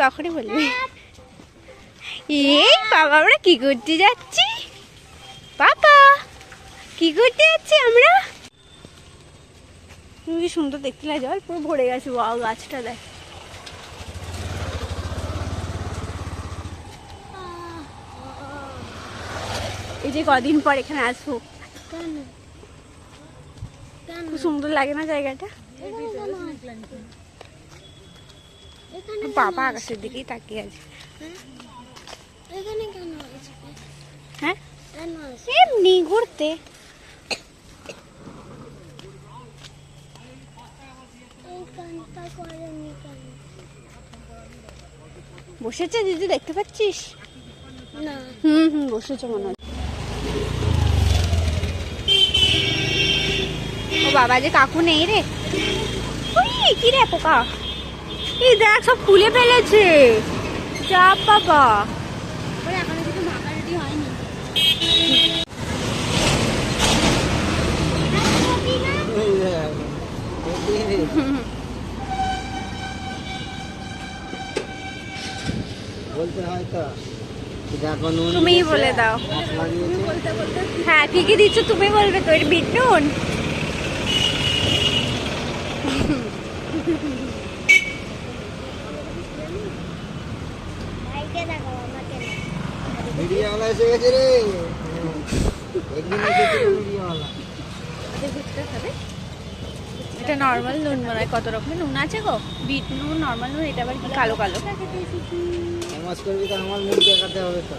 তখনই বলবি। এই বাবা, আমরা কি করতে যাচ্ছি? বাবা কি করতে যাচ্ছি আমরা? তুমি কি সুন্দর দেখতে লাগে? জল পুরো ভরে গেছে। বাবা গাছটা দেখ। এই যে কদিন পর এখানে আসব। খুব সুন্দর লাগে না জায়গাটা এখানে কেন আসবে? এখানে বাবা আকাশের দিকেই তাকিয়ে আছে। হ্যাঁ? এমনি ঘুরতে। করেনি কেন? বসেছে দিদি দেখতে পাচ্ছিস? না। হুম হুম বসেছে মনে হয়। ও বাবা যে কাকু নেই রে। ওই কি রে পোকা? এই দেখ সব খুলে ফেলেছে। যা বাবা। ওরে এখনও কিছু মাখা রেডি হয়নি। বলতে তো দেখো নুন তুমিই বলে দাও। হ্যাঁ ঠিকই দিচ্ছ তুমি বলবে তো এটা বিট নুন ভাইকে দেখো আমাকে না মিডিয়াওয়ালা এসে গেছে রে একদিন মিডিয়াওয়ালা এটা নর্মাল নুন মনে কত রকমের নুন আছে গো? বিট নুন নর্মাল নুন, এটা আবার কি কালো কালো? ফেমাস করবি তো আমার মুখ দেখাতে হবে তো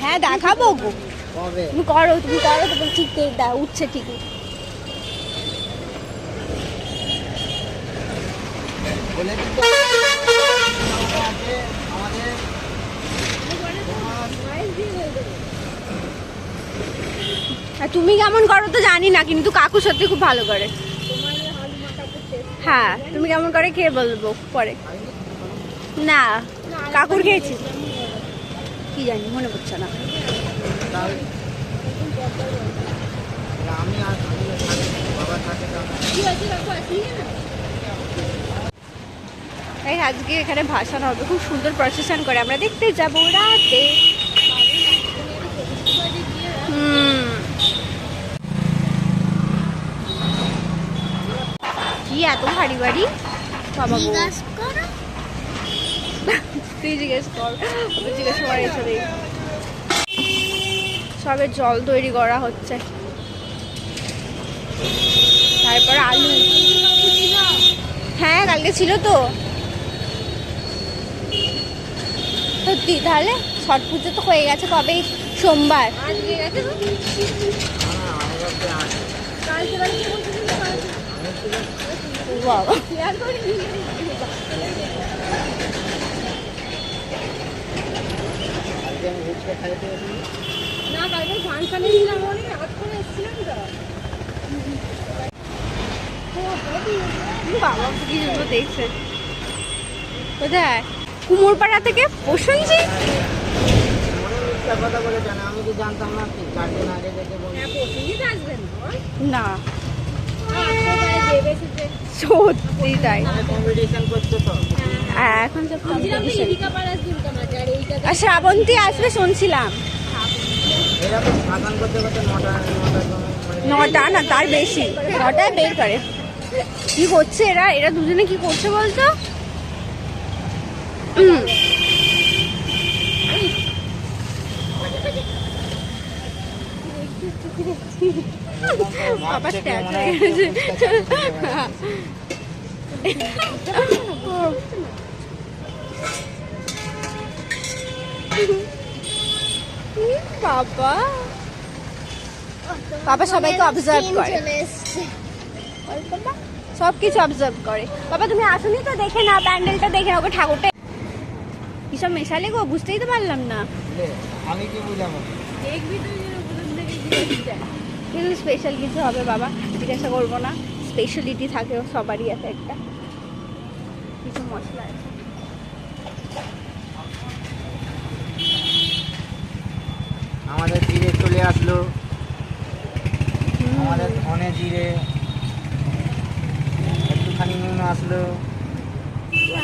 হ্যাঁ দেখাবো গো। কবে তুমি করো তুমি করো তুমি ঠিক দা, উঠছে ঠিকই। বলে দিতে আছে আমাদের আর তুমি কেমন করো তো জানি না, কিন্তু কাকু সত্যি খুব ভালো করে। হ্যাঁ তুমি কেমন করে খেয়ে বলব পরে। না, কাকুর খেয়েছি। কি জানি, মনে পড়ছে না। আজকে এখানে ভাসান হবে, খুব সুন্দর প্রসেশন করে। আমরা দেখতে যাব রাতে হুম কি এত ভারী বাড়ি তুই জিজ্ঞেস কর। জিজ্ঞেস করে এসে সবে। জল তৈরি করা হচ্ছে। তারপর আলু। হ্যাঁ কালকে ছিল তো। সত্যি তাহলে ছট পুজো তো হয়ে গেছে কবে? সোমবার। বাবা না কালকে ফানে ছিলাম অনেক রাত করে এসেছিলাম তো বাবা কি? দেখছে কোথায় কুমোরপাড়া থেকে প্রসঞ্জি কথা বলে। জানে আমি তো জানতাম না কি চার দিন আগে থেকে বলছি না সত্যি তাই। হ্যাঁ, এখন সব আর শ্রাবন্তী আসবে শুনছিলাম। মানে নটা না তার বেশি। নটায় বের করে। কি করছে এরা? এরা দুজনে কি করছে বলতো? হুম। বাবা ভাবছে কি stand মনে হয়ে হয় গেছে। ফুচকা চাটনি খেয়ে বাবা। বাবা সবাইকে অবজার্ভ করে। সব কিছু অবজার্ভ করে। বাবা তুমি আসনি তো দেখে না প্যান্ডেলটা দেখে না ওকে ঠাকুরটা কিসব মেশালে গো বুঝতেই তো পারলাম না। আমি কি বুঝাবো? কিন্তু স্পেশাল কিছু হবে বাবা জিজ্ঞাসা করব না। স্পেশালিটি থাকে সবারই আছে একটা। কিছু মশলা আছে। আমাদের জিরে চলে আসলো। আমাদের ধনে জিরে। একটুখানি নুন আসলো।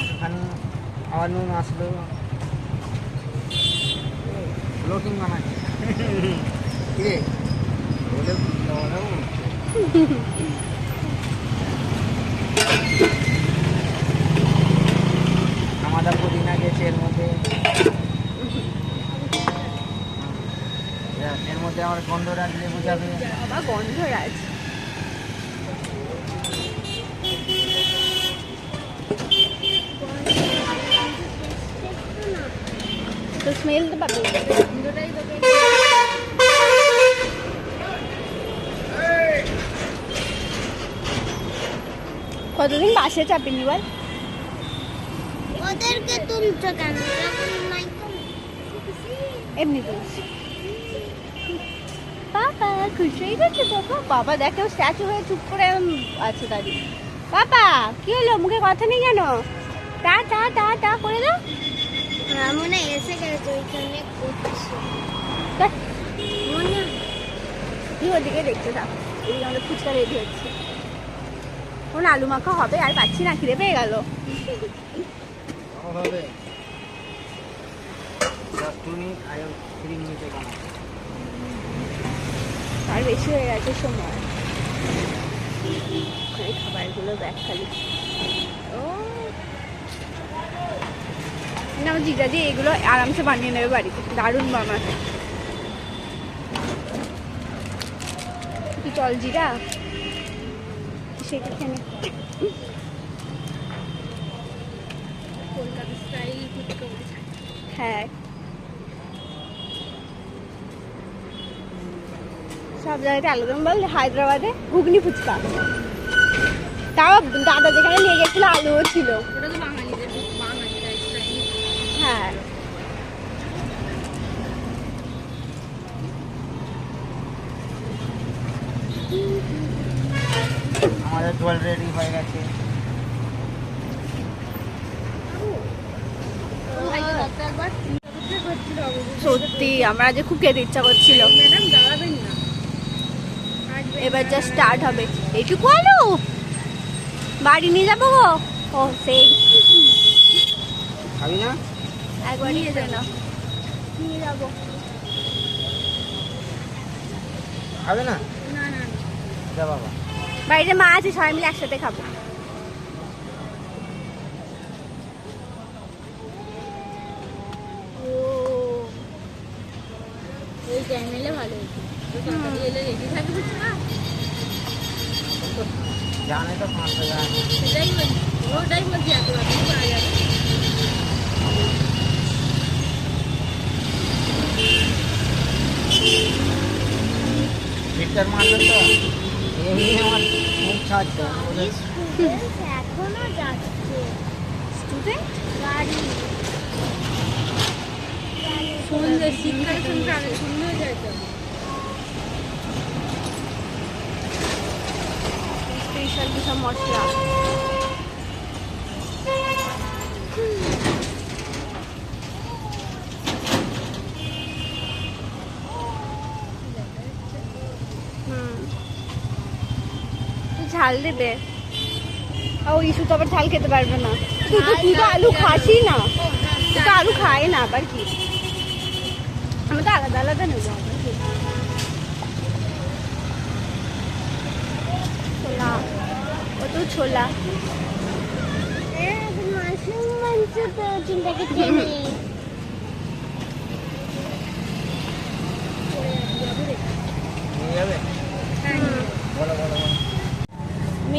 এখানে আবার নুন আসলো। ব্লকিং বানাচ্ছে। আমাদের পুদিনা গেছে এর মধ্যে এর মধ্যে আমার গন্ধটা দিলে বোঝাবে বাবা আছে তো স্মেল তো পাবি কতদিন বাসে চাপিনি বল। ওদেরকে তুলছো কেন? তো এমনি বলছি। বাবা খুশি হয়ে গেছে বাবা বাবা দেখো স্ট্যাচু হয়ে চুপ করে আছে দাঁড়িয়ে। বাবা কি হলো? মুখে কথা নেই কেন টা টা টা টা করে দাও। মনে এসে গেছে ওইখানে তুই ওদিকে দেখতে থাক? এদিকে আমাদের ফুচকা রেডি হচ্ছে। কোন আলু মাখা হবে আর পাচ্ছি না খিদে পেয়ে গেল। আর বেশি হয়ে গেছে সময়। খাবারগুলো দেখ খালি। ও। না আমার জিজা দিয়ে এগুলো আরামসে বানিয়ে নেবে বাড়িতে। দারুণ বানাতে কি চল জিরা। সেটা খেয়ে কলকাতা স্টাইল হ্যাঁ। সব জায়গাতে আলাদা বল হায়দ্রাবাদে ঘুগনি ফুচকা। তাও দাদা যেখানে নিয়ে গেছিল আলুও ছিল। ওটা তো বাঙালিদের বাঙালিদের হ্যাঁ। জল রেডি হয়ে গেছে। সত্যি আমার আজ খুব খেতে ইচ্ছা করছিল। ম্যাডাম দাঁড়াবেন না এবার জাস্ট স্টার্ট হবে। এইটুকু আলু বাড়ি নিয়ে যাব গো? ও সেই। খাবি না? একবার নিয়ে যাবে না নিয়ে যাব। খাবে না না না। যা বাবা। বাড়িতে মা আছে সবাই মিলে একসাথে খাব। জানে তো পাঁচশো জানে সেটাই বলছি ওটাই বলছি এত যাবে পিকচার তো? এমনি আমার ছাড়ছে এখনও যাচ্ছে। স্টুডেন্ট গাড়ি সুন্দর শীতকালে সন্ধ্যে আগে সুন্দর যায় তো স্পেশাল কিছু মশলা। ঝাল দেবে। ও ইস্যু তো আবার ঝাল খেতে পারবে না। তুই তো তুই তো আলু খাসি না। তুই তো আলু খায় না আবার কি? আমি তো আলাদা আলাদা নেব আবার কি। ছোলা। ও তো ছোলা। মাশরুম মাংস তো চিন্তাকে চেনে নিয়ে যাবে বলো বলো বলো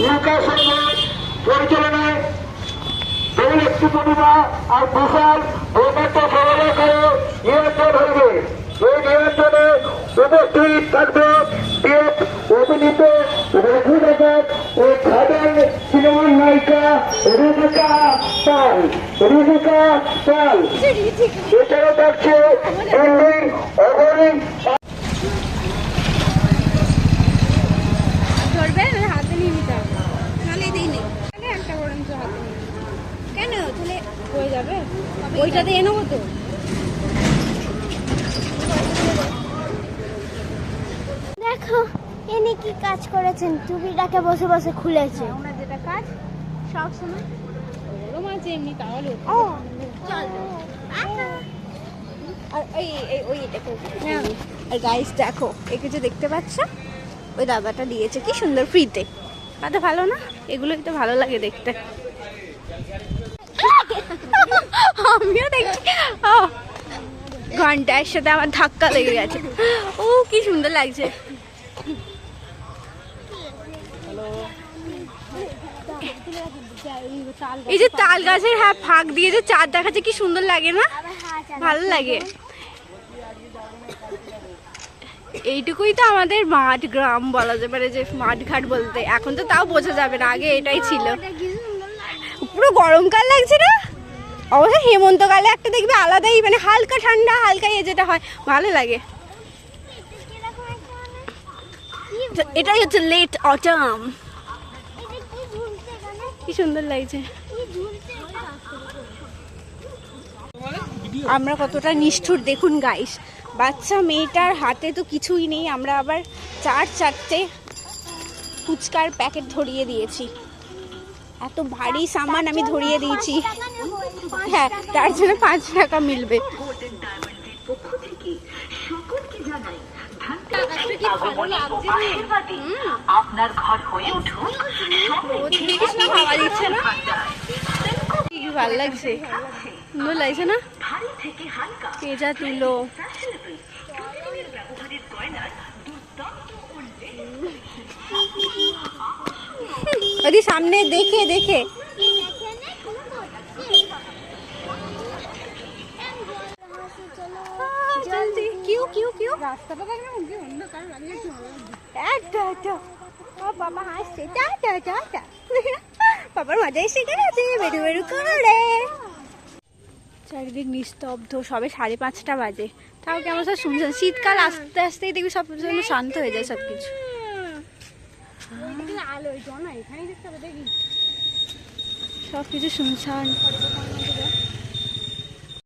নৌকা সরকার পরিচালনায় দল একটি পরিবার আর বিশাল ভূমিত সরবরাহ করে নিয়ন্ত্রণ হইবে এই নিয়ন্ত্রণে উপস্থিত থাকবে বিএফ অভিনীত রঘুনাথ ও খাদান সিনেমার নায়িকা রিজিকা পাল। রিজিকা পাল। এছাড়াও থাকছে দিল্লির ধরবে না হাতে নিয়ে নিতে হবে নাহলে এটাই নেই তাহলে একটা বরঞ্চ হাতে নিয়ে নিই। কেন তাহলে হয়ে যাবে? ওইটাতে এনে হতো দেখো এনে কি কাজ করেছেন? টুপিটাকে বসে বসে খুলেছে। যেটা কাজ সব সময় গরম আছে এমনি তাহলে ও আর ওই এই ওই এটা। আর গাইস দেখো একে যে দেখতে পাচ্ছ ওই দাদাটা দিয়েছে কি সুন্দর ফ্রিতে দাদা ভালো না? এগুলোই তো ভালো লাগে দেখতে। আমিও দেখছি ঘণ্টার সাথে আমার ধাক্কা লেগে গেছে। ও, কি সুন্দর লাগছে। এই যে তাল গাছের হ্যাঁ ফাঁক দিয়ে যে চাঁদ দেখাচ্ছে, কি সুন্দর লাগে না? ভালো লাগে। এইটুকুই তো আমাদের মাঠ গ্রাম বলা যেতে মানে যে মাঠ ঘাট বলতে। এখন তো তাও বোঝা যাবে না, আগে এটাই ছিল। পুরো গরমকাল লাগছে না? অবশ্য হেমন্তকালে একটা দেখবে আলাদাই মানে হালকা ঠান্ডা, হালকা ইয়ে যেটা হয়, ভালো লাগে। এটাই হচ্ছে লেট অটাম কি সুন্দর লাগছে। আমরা কতটা নিষ্ঠুর, দেখুন গাইস বাচ্চা মেয়েটার হাতে তো কিছুই নেই, আমরা আবার চার চারটে ফুচকার প্যাকেট ধরিয়ে দিয়েছি। এত ভারী সামান আমি ধরিয়ে দিয়েছি। হ্যাঁ তার জন্য পাঁচ টাকা মিলবে। আপনার ঘর হয়ে উঠুন হাওয়া দিচ্ছে না কি ভালো লাগছে। সুন্দর লাগছে না? থেকে তুলো। ওদি সামনে দেখে দেখে। কিউ কিউ কিউ। রাস্তাটা দেখলে মুখে অন্ধকার লাগে একটা একটা বাবা হাসছে। টাটা টাটা বাবার মজা এসে গেছে বেরু বেরু করে। চারিদিক নিস্তব্ধ সবে সাড়ে পাঁচটা বাজে। তাও কেমন সব শুনছেন শীতকাল আস্তে আস্তেই দেখবি সব শান্ত হয়ে যায় সব কিছু না এখানেই দেখতে হবে দেখি। সব কিছু শুনছান